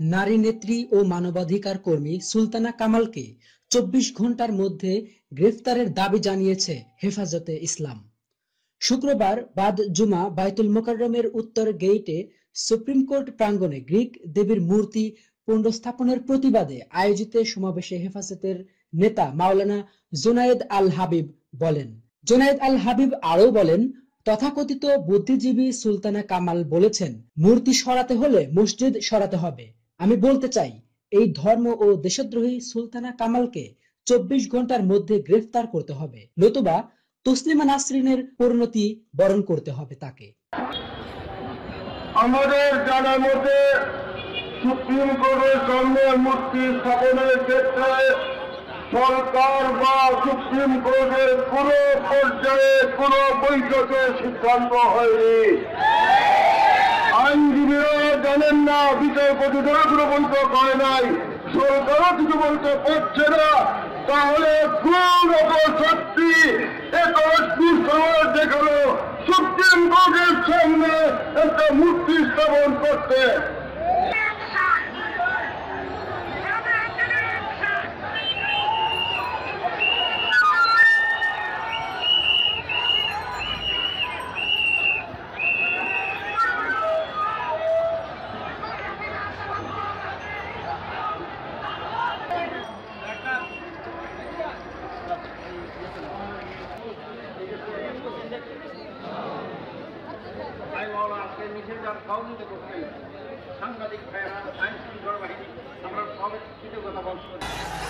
নারী নেত্রী ও মানবাধিকার কর্মী সুলতানা কামালকে চব্বিশ ঘণ্টার মধ্যে গ্রেফতারের দাবি জানিয়েছে হেফাজতে ইসলাম। শুক্রবার বাদ জুমা বাইতুল মোকাররমের উত্তর গেইটে সুপ্রিম কোর্ট প্রাঙ্গণে গ্রিক দেবীর মূর্তি পুনঃস্থাপনের প্রতিবাদে আয়োজিত সমাবেশে হেফাজতের নেতা মাওলানা জোনায়েদ আল হাবিব বলেন। জোনায়েদ আল হাবিব আরও বলেন, তথাকথিত বুদ্ধিজীবী সুলতানা কামাল বলেছেন, মূর্তি সরাতে হলে মসজিদ সরাতে হবে। আমি বলতে চাই, এই ধর্ম ও দেশদ্রোহী সুলতানা কামালকে চব্বিশ ঘণ্টার মধ্যে গ্রেফতার করতে হবে, নতুবা তসলিমা নাসরিনের পরিণতি বরণ করতে হবে তাকে। আমাদের জানার মতে সুপ্রিম কোর্টের সামনে মূর্তি স্থাপনের ক্ষেত্রে সরকার বা সুপ্রিম কোর্টের কোন পর্যায়ে কোন বৈঠকে সিদ্ধান্ত হয়নি। আইনজীবীরা জানেন না বিচারপতিদেরও কোনো বৈঠক হয় নাই, সরকারও কিছু বলতে পারছে না। তাহলে কোন অপশক্তি একটি সমাজ দেখাল সুপ্রিম কোর্টের সামনে একটা মূর্তি স্থাপন করতে। प्रब्लम साङ्गति घटेर हाम्रो बताउँछु